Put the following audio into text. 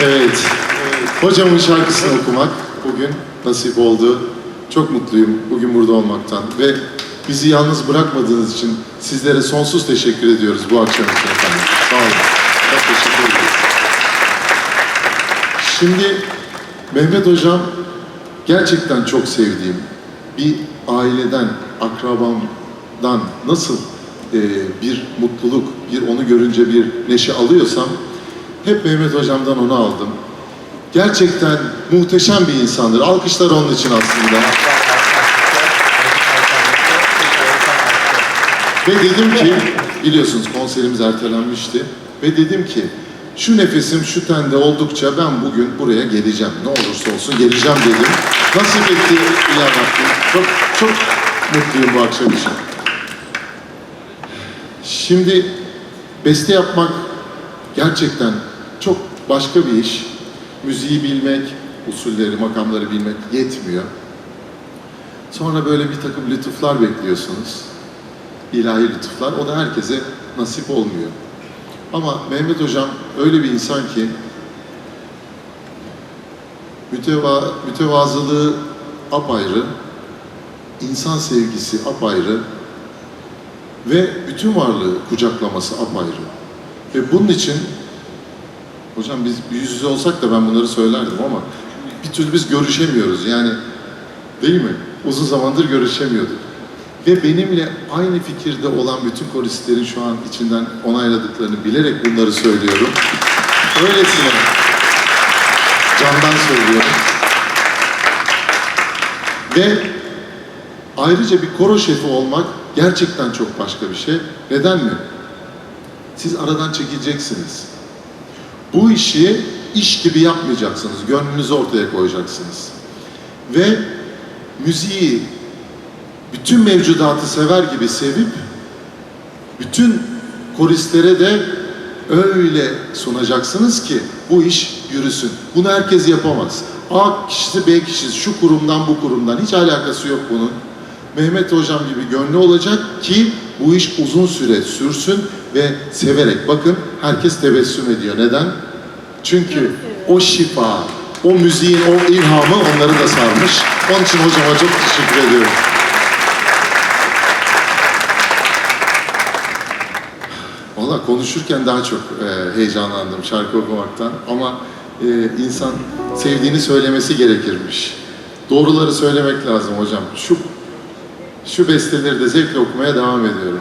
Evet. Hocamın şarkısını okumak bugün nasip oldu. Çok mutluyum bugün burada olmaktan ve bizi yalnız bırakmadığınız için sizlere sonsuz teşekkür ediyoruz bu akşam için efendim. Sağ olun. Çok teşekkür ederiz. Şimdi Mehmet Hocam gerçekten çok sevdiğim bir aileden, akrabamdan nasıl e, bir mutluluk, bir onu görünce bir neşe alıyorsam hep Mehmet Hocam'dan onu aldım. Gerçekten muhteşem bir insandır. Alkışlar onun için aslında. Ve dedim ki, biliyorsunuz konserimiz ertelenmişti. Ve dedim ki, şu nefesim şu tende oldukça ben bugün buraya geleceğim. Ne olursa olsun geleceğim dedim. Nasip etti Hakkı. Çok, çok mutluyum bu akşam için. Şimdi beste yapmak gerçekten çok başka bir iş. Müziği bilmek, usulleri, makamları bilmek yetmiyor. Sonra böyle bir takım lütuflar bekliyorsunuz. İlahi lütuflar. O da herkese nasip olmuyor. Ama Mehmet Hocam öyle bir insan ki müteva, mütevazılığı apayrı, insan sevgisi apayrı ve bütün varlığı kucaklaması apayrı. Ve bunun için hocam biz yüz yüze olsak da ben bunları söylerdim ama bir türlü biz görüşemiyoruz yani değil mi? Uzun zamandır görüşemiyorduk. Ve benimle aynı fikirde olan bütün koristlerin şu an içinden onayladıklarını bilerek bunları söylüyorum. Öylesine candan söylüyorum. Ve ayrıca bir koro şefi olmak gerçekten çok başka bir şey. Neden mi? Siz aradan çekileceksiniz. Bu işi iş gibi yapmayacaksınız. Gönlünüzü ortaya koyacaksınız. Ve müziği bütün mevcudatı sever gibi sevip bütün koristlere de öyle sunacaksınız ki bu iş yürüsün. Bunu herkes yapamaz. A kişisi B kişisi şu kurumdan bu kurumdan hiç alakası yok bunun. Mehmet Hocam gibi gönlü olacak ki bu iş uzun süre sürsün ve severek. Bakın herkes tebessüm ediyor. Neden? Çünkü o şifa, o müziğin o ilhamı onları da sarmış. Onun için hocama çok teşekkür ediyorum. Valla konuşurken daha çok e, heyecanlandım şarkı okumaktan ama e, insan sevdiğini söylemesi gerekirmiş. Doğruları söylemek lazım hocam. Şu şu besteleri de zevkle okumaya devam ediyorum.